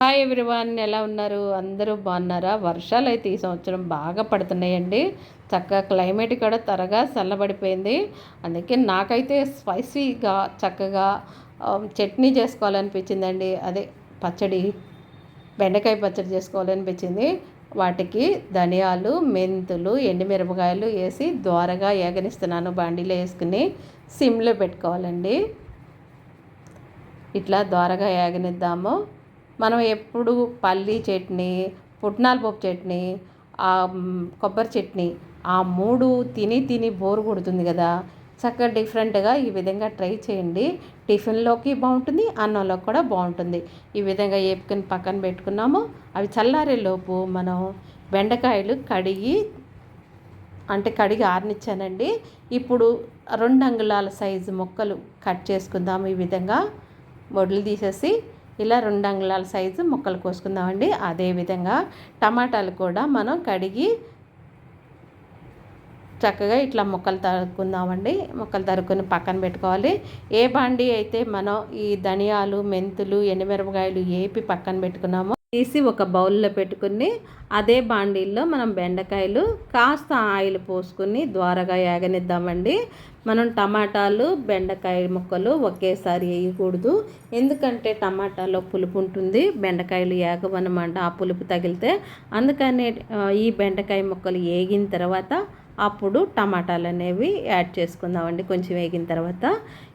Hi everyone ఎలా ఉన్నారు? అందరూ బాగున్నారా? వర్షాలు అయితే ఈ సంవత్సరం బాగా పడుతున్నాయండి. చక్కగా క్లైమేట్ కూడా త్వరగా చల్లబడిపోయింది. అందుకే నాకైతే స్పైసీగా చక్కగా చట్నీ చేసుకోవాలనిపించిందండి. అదే పచ్చడి బెండకాయ పచ్చడి చేసుకోవాలనిపించింది. వాటికి ధనియాలు మెంతులు ఎండుమిరపకాయలు వేసి ద్వారగా ఏగనిస్తున్నాను. బాండీలో వేసుకుని సిమ్లో పెట్టుకోవాలండి. ఇట్లా ద్వారగా ఏగనిద్దాము. మనం ఎప్పుడు పల్లీ చట్నీ పుట్నాల పప్పు చట్నీ కొబ్బరి చట్నీ ఆ మూడు తిని తిని బోరు కొడుతుంది కదా. చక్కగా డిఫరెంట్గా ఈ విధంగా ట్రై చేయండి. టిఫిన్లోకి బాగుంటుంది అన్నంలోకి కూడా బాగుంటుంది. ఈ విధంగా ఏపుకొని పక్కన పెట్టుకున్నాము. అవి చల్లారేలోపు మనం బెండకాయలు కడిగి అంటే కడిగి ఆరనిచ్చానండి. ఇప్పుడు రెండు అంగుళాల సైజు మొక్కలు కట్ చేసుకుందాము ఈ విధంగా. వడ్లు తీసేసి ఇలా రెండు అంగుళాల సైజు ముక్కలు కోసుకుందామండి. అదేవిధంగా టమాటాలు కూడా మనం కడిగి చక్కగా ఇట్లా ముక్కలు తరుక్కుందామండి. ముక్కలు తరుక్కుని పక్కన పెట్టుకోవాలి. ఏ బాండి అయితే మనం ఈ ధనియాలు మెంతులు ఎండుమిరపకాయలు ఏపి పక్కన పెట్టుకున్నామో తీసి ఒక బౌల్లో పెట్టుకుని అదే బాండీల్లో మనం బెండకాయలు కాస్త ఆయిల్ పోసుకుని ద్వారగా ఏగనిద్దామండి మనం టమాటాలు బెండకాయ ముక్కలు ఒకేసారి వేయకూడదు. ఎందుకంటే టమాటాలో పులుపు ఉంటుంది బెండకాయలు ఏగవనమాట ఆ పులుపు తగిలితే అందుకని ఈ బెండకాయ ముక్కలు వేగిన తర్వాత అప్పుడు టమాటాలు అనేవి యాడ్ చేసుకుందామండి. కొంచెం వేగిన తర్వాత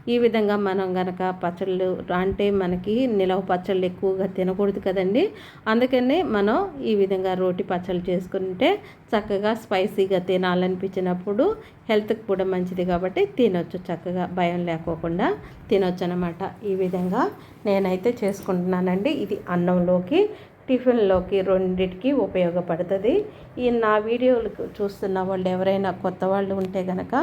ఈ విధంగా మనం కనుక పచ్చళ్ళు అంటే మనకి నిలవ పచ్చళ్ళు ఎక్కువగా తినకూడదు కదండి. అందుకనే మనం ఈ విధంగా రోటి పచ్చళ్ళు చేసుకుంటే చక్కగా స్పైసీగా తినాలనిపించినప్పుడు హెల్త్కి కూడా మంచిది కాబట్టి తినొచ్చు. చక్కగా భయం లేకోకుండా తినొచ్చు అనమాట ఈ విధంగా నేనైతే చేసుకుంటున్నానండి. ఇది అన్నంలోకి టిఫిన్లోకి రెండింటికి ఉపయోగపడుతుంది. ఈ నా వీడియోలు చూస్తున్న వాళ్ళు ఎవరైనా కొత్త వాళ్ళు ఉంటే కనుక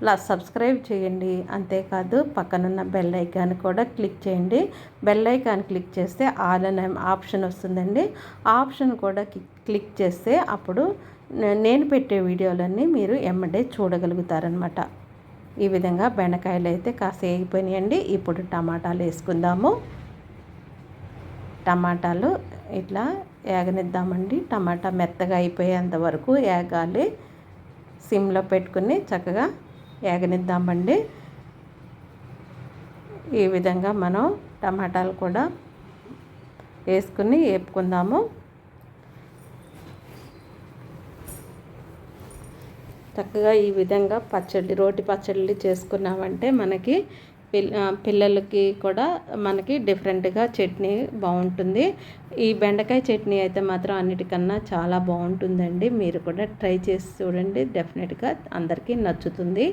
ప్లస్ సబ్స్క్రైబ్ చేయండి. అంతేకాదు పక్కనున్న బెల్ ఐకాన్ కూడా క్లిక్ చేయండి. బెల్ ఐకాన్ క్లిక్ చేస్తే ఆల్ అనే ఆప్షన్ వస్తుందండి. ఆప్షన్ కూడా క్లిక్ చేస్తే అప్పుడు నేను పెట్టే వీడియోలన్నీ మీరు ఎమ్మడే చూడగలుగుతారనమాట ఈ విధంగా బెండకాయలు అయితే కాసేపు అయిపోయినాయండి. ఇప్పుడు టమాటాలు వేసుకుందాము. టమాటాలు ఇట్లా ఏగనిద్దామండి. టమాటా మెత్తగా అయిపోయేంత వరకు ఏగాలి. సిమ్లో పెట్టుకుని చక్కగా ఏగనిద్దామండి. ఈ విధంగా మనం టమాటాలు కూడా వేసుకుని వేపుకుందాము చక్కగా ఈ విధంగా పచ్చడి రోటి పచ్చడి చేసుకున్నామంటే మనకి పిల్లలకి కూడా మనకి డిఫరెంట్గా చట్నీ బాగుంటుంది ఈ బెండకాయ చట్నీ అయితే మాత్రం అన్నిటికన్నా చాలా బాగుంటుందండి మీరు కూడా ట్రై చేసి చూడండి. డెఫినెట్గా అందరికీ నచ్చుతుంది.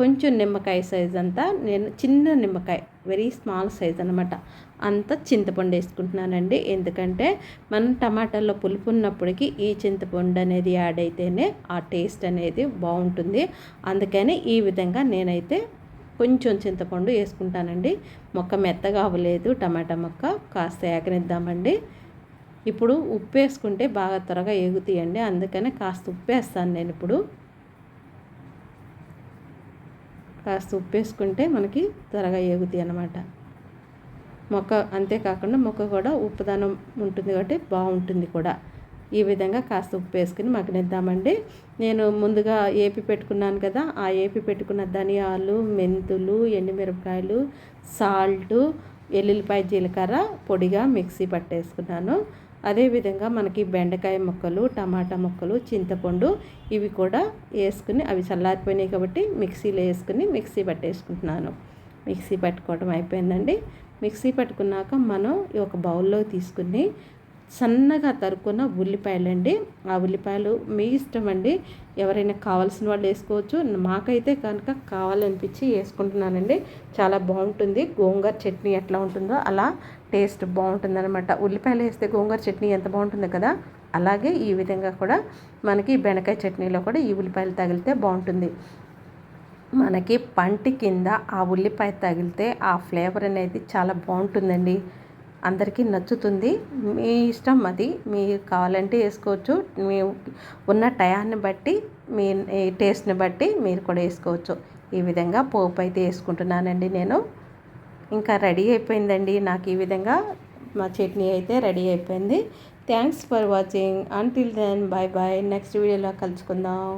కొంచెం నిమ్మకాయ సైజ్ అంతా నేను చిన్న నిమ్మకాయ వెరీ స్మాల్ సైజ్ అనమాట అంత చింతపండు వేసుకుంటున్నానండి. ఎందుకంటే మనం టమాటాల్లో పులుపు ఉన్నప్పటికీ ఈ చింతపండు అనేది యాడ్ అయితేనే ఆ టేస్ట్ అనేది బాగుంటుంది అందుకని ఈ విధంగా నేనైతే కొంచెం చింతపండు వేసుకుంటానండి. మొక్క మెత్తగా అవ్వలేదు. టమాటా మొక్క కాస్త ఏకనిద్దామండి. ఇప్పుడు ఉప్పు వేసుకుంటే బాగా త్వరగా ఎగుతాయండి అందుకనే కాస్త ఉప్పు వేస్తాను నేను ఇప్పుడు. కాస్త ఉప్పు వేసుకుంటే మనకి త్వరగా ఎగుతాయి అన్నమాట. మొక్క అంతేకాకుండా మొక్క కూడా ఉప్పుదనం ఉంటుంది కాబట్టి బాగుంటుంది కూడా. ఈ విధంగా కాస్త ఉప్పు వేసుకుని మగ్గనిద్దామండి. నేను ముందుగా ఏపి పెట్టుకున్నాను కదా ఆ ఏపి పెట్టుకున్న ధనియాలు మెంతులు ఎండుమిరపకాయలు సాల్ట్ ఎల్లుల్లిపాయ జీలకర్ర పొడిగా మిక్సీ పట్టేసుకున్నాను. అదేవిధంగా మనకి బెండకాయ ముక్కలు టమాటా ముక్కలు చింతపండు ఇవి కూడా వేసుకుని అవి చల్లారిపోయినాయి కాబట్టి మిక్సీలో వేసుకుని మిక్సీ పట్టేసుకుంటున్నాను. మిక్సీ పట్టుకోవడం అయిపోయిందండి. మిక్సీ పట్టుకున్నాక మనం ఒక బౌల్లో తీసుకుని సన్నగా తరుక్కున్న ఉల్లిపాయలండి. ఆ ఉల్లిపాయలు మీ ఇష్టం అండి. ఎవరైనా కావాల్సిన వాళ్ళు వేసుకోవచ్చు. మాకైతే కనుక కావాలనిపించి వేసుకుంటున్నానండి. చాలా బాగుంటుంది. గోంగూర చట్నీ ఎట్లా ఉంటుందో అలా టేస్ట్ బాగుంటుంది అనమాట ఉల్లిపాయలు వేస్తే గోంగూర చట్నీ ఎంత బాగుంటుందో కదా అలాగే ఈ విధంగా కూడా మనకి బెండకాయ చట్నీలో కూడా ఈ ఉల్లిపాయలు తగిలితే బాగుంటుంది. మనకి పంటి కింద ఆ ఉల్లిపాయ తగిలితే ఆ ఫ్లేవర్ అనేది చాలా బాగుంటుందండి. అందరికీ నచ్చుతుంది. మీ ఇష్టం అది. మీరు కావాలంటే వేసుకోవచ్చు. మీ ఉన్న టయాన్ని బట్టి మీ టేస్ట్ని బట్టి మీరు కూడా వేసుకోవచ్చు. ఈ విధంగా పోపు అయితే వేసుకుంటున్నానండి నేను. ఇంకా రెడీ అయిపోయిందండి. నాకు ఈ విధంగా మా చట్నీ అయితే రెడీ అయిపోయింది. Thanks for watching. Until then bye bye next వీడియోలో కలుసుకుందాం.